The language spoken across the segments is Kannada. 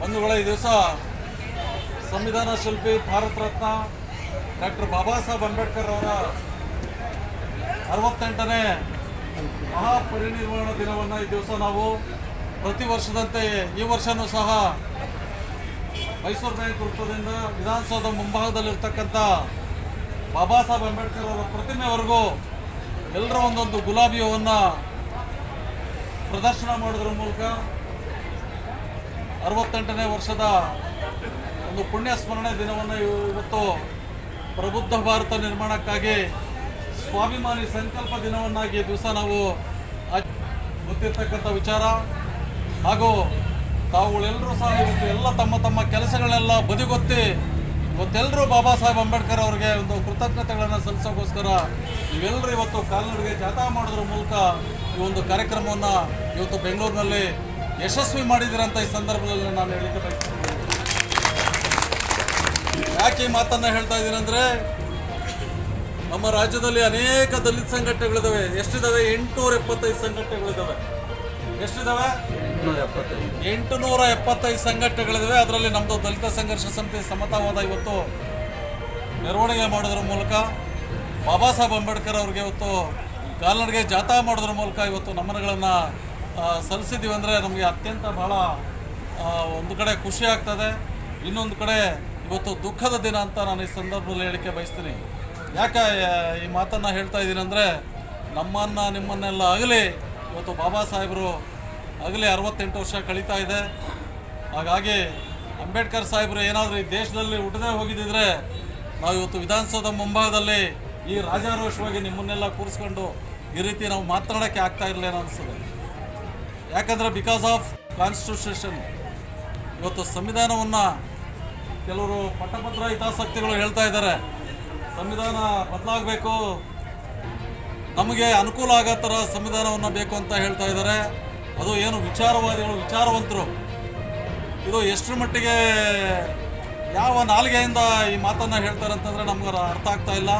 ಬಂಧುಗಳ, ಈ ದಿವಸ ಸಂವಿಧಾನ ಶಿಲ್ಪಿ ಭಾರತ ರತ್ನ ಡಾಕ್ಟರ್ ಬಾಬಾ ಸಾಹೇಬ್ ಅಂಬೇಡ್ಕರ್ ಅವರ ಅರವತ್ತೆಂಟನೇ ಮಹಾಪರಿನಿರ್ವಾಣ ದಿನವನ್ನು ಈ ದಿವಸ ನಾವು ಪ್ರತಿ ವರ್ಷದಂತೆ ಈ ವರ್ಷನೂ ಸಹ ಮೈಸೂರು ಬ್ಯಾಂಕ್ ವೃತ್ತದಿಂದ ವಿಧಾನಸೌಧ ಮುಂಭಾಗದಲ್ಲಿರ್ತಕ್ಕಂಥ ಬಾಬಾ ಸಾಹೇಬ್ ಅಂಬೇಡ್ಕರ್ ಅವರ ಪ್ರತಿಮೆವರೆಗೂ ಎಲ್ಲರ ಒಂದೊಂದು ಗುಲಾಬಿಯವನ್ನು ಪ್ರದರ್ಶನ ಮಾಡೋದ್ರ ಮೂಲಕ ಅರವತ್ತೆಂಟನೇ ವರ್ಷದ ಒಂದು ಪುಣ್ಯ ಸ್ಮರಣೆ ದಿನವನ್ನು ಇವತ್ತು ಪ್ರಬುದ್ಧ ಭಾರತ ನಿರ್ಮಾಣಕ್ಕಾಗಿ ಸ್ವಾಭಿಮಾನಿ ಸಂಕಲ್ಪ ದಿನವನ್ನಾಗಿ ದಿವಸ ನಾವು ಗೊತ್ತಿರ್ತಕ್ಕಂಥ ವಿಚಾರ. ಹಾಗೂ ತಾವುಗಳೆಲ್ಲರೂ ಸಹ ಇವತ್ತು ಎಲ್ಲ ತಮ್ಮ ತಮ್ಮ ಕೆಲಸಗಳೆಲ್ಲ ಬದಿಗೊತ್ತಿ ಇವತ್ತೆಲ್ಲರೂ ಬಾಬಾ ಸಾಹೇಬ್ ಅಂಬೇಡ್ಕರ್ ಅವರಿಗೆ ಒಂದು ಕೃತಜ್ಞತೆಗಳನ್ನು ಸಲ್ಲಿಸೋಕ್ಕೋಸ್ಕರ ನೀವೆಲ್ಲರೂ ಇವತ್ತು ಕಾಲ್ನಡಿಗೆ ಜಾಥಾ ಮಾಡೋದ್ರ ಮೂಲಕ ಈ ಒಂದು ಕಾರ್ಯಕ್ರಮವನ್ನು ಇವತ್ತು ಬೆಂಗಳೂರಿನಲ್ಲಿ ಯಶಸ್ವಿ ಮಾಡಿದಿರಂತ ಈ ಸಂದರ್ಭದಲ್ಲಿ ನಾನು ಹೇಳಿಕೆ ಬಯಸ್ತೀನಿ. ಯಾಕೆ ಈ ಮಾತನ್ನ ಹೇಳ್ತಾ ಇದ್ದೀನಿ ನಮ್ಮ ರಾಜ್ಯದಲ್ಲಿ ಅನೇಕ ದಲಿತ ಸಂಘಟನೆಗಳಿದಾವೆ. ಎಷ್ಟಿದಾವೆ? ಎಂಟುನೂರ ಎಪ್ಪತ್ತೈದು ಸಂಘಟನೆಗಳಿದಾವೆ. ಎಷ್ಟಿದಾವೆ? ಎಂಟುನೂರ ಎಪ್ಪತ್ತೈದು ಸಂಘಟನೆಗಳಿದಾವೆ. ಅದರಲ್ಲಿ ನಮ್ಮದು ದಲಿತ ಸಂಘರ್ಷ ಸಮಿತಿ ಸಮತಾವಾದ ಇವತ್ತು ಮೆರವಣಿಗೆ ಮಾಡೋದ್ರ ಮೂಲಕ, ಬಾಬಾ ಸಾಹೇಬ್ ಅಂಬೇಡ್ಕರ್ ಅವ್ರಿಗೆ ಇವತ್ತು ಕಾಲ್ನಡಿಗೆ ಜಾಥಾ ಮಾಡೋದ್ರ ಮೂಲಕ ಇವತ್ತು ನಮನಗಳನ್ನು ಸಲ್ಲಿಸಿದ್ದೀವಿ ಅಂದರೆ ನಮಗೆ ಅತ್ಯಂತ ಬಹಳ ಒಂದು ಕಡೆ ಖುಷಿ ಆಗ್ತದೆ. ಇನ್ನೊಂದು ಕಡೆ ಇವತ್ತು ದುಃಖದ ದಿನ ಅಂತ ನಾನು ಈ ಸಂದರ್ಭದಲ್ಲಿ ಹೇಳಿಕೆ ಬಯಸ್ತೀನಿ. ಯಾಕೆ ಈ ಮಾತನ್ನು ಹೇಳ್ತಾ ಇದ್ದೀನಿ ಅಂದರೆ ನಮ್ಮನ್ನು ನಿಮ್ಮನ್ನೆಲ್ಲ ಆಗಲಿ ಇವತ್ತು ಬಾಬಾ ಸಾಹೇಬರು ಆಗಲಿ ಅರವತ್ತೆಂಟು ವರ್ಷ ಕಳೀತಾ ಇದೆ. ಹಾಗಾಗಿ ಅಂಬೇಡ್ಕರ್ ಸಾಹೇಬರು ಏನಾದರೂ ಈ ದೇಶದಲ್ಲಿ ಹುಟ್ಟದೇ ಹೋಗಿದ್ದಿದ್ರೆ ನಾವು ಇವತ್ತು ವಿಧಾನಸೌಧ ಮುಂಭಾಗದಲ್ಲಿ ಈ ರಾಜಾರೋಷವಾಗಿ ನಿಮ್ಮನ್ನೆಲ್ಲ ಕೂರಿಸ್ಕೊಂಡು ಈ ರೀತಿ ನಾವು ಮಾತನಾಡೋಕ್ಕೆ ಆಗ್ತಾ ಇರಲಿಲ್ಲ ಅನಿಸ್ತದೆ ಯಾಕಂದರೆ ಬಿಕಾಸ್ ಆಫ್ ಕಾನ್ಸ್ಟಿಟ್ಯೂಷನ್ ಇವತ್ತು ಸಂವಿಧಾನವನ್ನು ಕೆಲವರು ಪಟ್ಟಭದ್ರ ಹಿತಾಸಕ್ತಿಗಳು ಹೇಳ್ತಾ ಇದ್ದಾರೆ. ಸಂವಿಧಾನ ಬದಲಾಗಬೇಕು. ನಮಗೆ ಅನುಕೂಲ ಆಗೋ ಥರ ಸಂವಿಧಾನವನ್ನು ಬೇಕು ಅಂತ ಹೇಳ್ತಾ ಇದ್ದಾರೆ. ಅದು ಏನು ವಿಚಾರವಾದಿಗಳು, ವಿಚಾರವಂತರು. ಇದು ಎಷ್ಟರ ಮಟ್ಟಿಗೆ ಯಾವ ನಾಲಿಗೆಯಿಂದ ಈ ಮಾತನ್ನು ಹೇಳ್ತಾರೆ ಅಂತಂದರೆ ನಮ್ಗೆ ಅರ್ಥ ಆಗ್ತಾ ಇಲ್ಲ.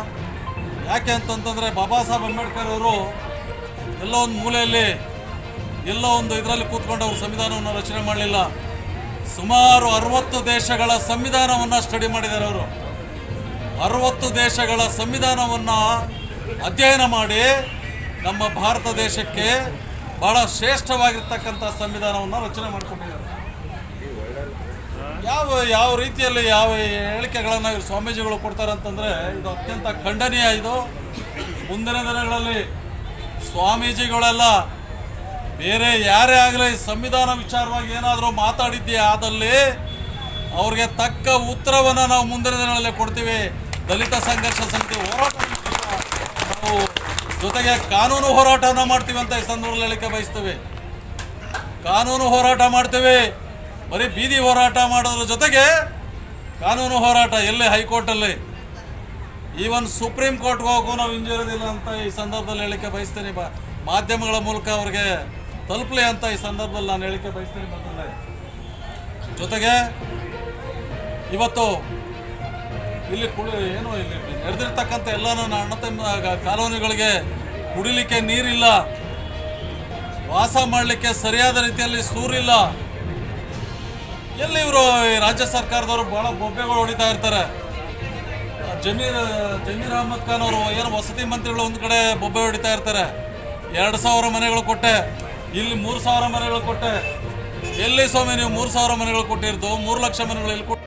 ಯಾಕೆ ಅಂತಂತಂದರೆ ಬಾಬಾ ಸಾಹೇಬ್ ಅಂಬೇಡ್ಕರ್ ಅವರು ಎಲ್ಲೋ ಒಂದು ಮೂಲೆಯಲ್ಲಿ ಎಲ್ಲೋ ಒಂದು ಇದರಲ್ಲಿ ಕೂತ್ಕೊಂಡು ಅವರು ಸಂವಿಧಾನವನ್ನು ರಚನೆ ಮಾಡಲಿಲ್ಲ. ಸುಮಾರು ಅರವತ್ತು ದೇಶಗಳ ಸಂವಿಧಾನವನ್ನು ಸ್ಟಡಿ ಮಾಡಿದ್ದಾರೆ ಅವರು. ಅರವತ್ತು ದೇಶಗಳ ಸಂವಿಧಾನವನ್ನು ಅಧ್ಯಯನ ಮಾಡಿ ನಮ್ಮ ಭಾರತ ದೇಶಕ್ಕೆ ಬಹಳ ಶ್ರೇಷ್ಠವಾಗಿರ್ತಕ್ಕಂಥ ಸಂವಿಧಾನವನ್ನು ರಚನೆ ಮಾಡಿಕೊಂಡಿದ್ದಾರೆ. ಯಾವ ಯಾವ ರೀತಿಯಲ್ಲಿ ಯಾವ ಹೇಳಿಕೆಗಳನ್ನು ಇವರು ಸ್ವಾಮೀಜಿಗಳು ಕೊಡ್ತಾರೆ ಅಂತಂದರೆ ಇದು ಅತ್ಯಂತ ಖಂಡನೀಯ ಇದು. ಮುಂದಿನ ದಿನಗಳಲ್ಲಿ ಸ್ವಾಮೀಜಿಗಳೆಲ್ಲ ಬೇರೆ ಯಾರೇ ಆಗಲಿ ಸಂವಿಧಾನ ವಿಚಾರವಾಗಿ ಏನಾದರೂ ಮಾತಾಡಿದ್ದೇ ಆದಲ್ಲಿ ಅವ್ರಿಗೆ ತಕ್ಕ ಉತ್ತರವನ್ನು ನಾವು ಮುಂದಿನ ದಿನಗಳಲ್ಲಿ ಕೊಡ್ತೀವಿ. ದಲಿತ ಸಂಘರ್ಷ ಸಮಿತಿ ಹೋರಾಟ ನಾವು ಜೊತೆಗೆ ಕಾನೂನು ಹೋರಾಟನ ಮಾಡ್ತೀವಿ ಅಂತ ಈ ಸಂದರ್ಭದಲ್ಲಿ ಹೇಳಿಕೆ ಬಯಸ್ತೀವಿ. ಕಾನೂನು ಹೋರಾಟ ಮಾಡ್ತೀವಿ. ಬರೀ ಬೀದಿ ಹೋರಾಟ ಮಾಡೋದ್ರ ಜೊತೆಗೆ ಕಾನೂನು ಹೋರಾಟ ಎಲ್ಲಿ ಹೈಕೋರ್ಟಲ್ಲಿ? ಈವನ್ ಸುಪ್ರೀಂ ಕೋರ್ಟ್ಗೆ ಹೋಗೋ ನಾವು ಹಿಂಜರಿದಿಲ್ಲ ಅಂತ ಈ ಸಂದರ್ಭದಲ್ಲಿ ಹೇಳಿಕೆ ಬಯಸ್ತೀನಿ. ಮಾಧ್ಯಮಗಳ ಮೂಲಕ ಅವ್ರಿಗೆ ತಲುಪಲಿ ಅಂತ ಈ ಸಂದರ್ಭದಲ್ಲಿ ನಾನು ಹೇಳಿಕೆ ಬಯಸ್ತೀನಿ ಮತ್ತೊಂದೆ ಜೊತೆಗೆ ಇವತ್ತು ಇಲ್ಲಿ ಕುಡಿ ಏನು ಇಲ್ಲಿ ನಡೆದಿರ್ತಕ್ಕಂಥ ನನ್ನ ಅಣ್ಣ ತಮ್ಮ ಕಾಲೋನಿಗಳಿಗೆ ಕುಡಿಲಿಕ್ಕೆ ನೀರಿಲ್ಲ, ವಾಸ ಮಾಡಲಿಕ್ಕೆ ಸರಿಯಾದ ರೀತಿಯಲ್ಲಿ ಸೂರಿಲ್ಲ. ಎಲ್ಲಿ ಇವರು ರಾಜ್ಯ ಸರ್ಕಾರದವರು ಬಹಳ ಗೊಬ್ಬೆಗಳು ಹೊಡಿತಾ ಇರ್ತಾರೆ. ಜಮೀರ್ ಜಮೀರ್ ಅಹಮದ್ ಖಾನ್ ಅವರು ಏನು ವಸತಿ ಮಂತ್ರಿಗಳು ಒಂದು ಕಡೆ ಬೊಬ್ಬೆ ಹೊಡಿತಾ ಇರ್ತಾರೆ. ಎರಡು ಸಾವಿರ ಮನೆಗಳು ಕೊಟ್ಟೆ. ಇಲ್ಲಿ ಮೂರು ಸಾವಿರ ಮನೆಗಳು ಕೊಟ್ಟೆ. ಎಲ್ಲಿ ಸ್ವಾಮಿ ನೀವು ಮೂರು ಸಾವಿರ ಮನೆಗಳು ಕೊಟ್ಟಿರ್ದು? ಮೂರು ಲಕ್ಷ ಮನೆಗಳು ಎಲ್ಲಿ ಕೊಟ್ಟು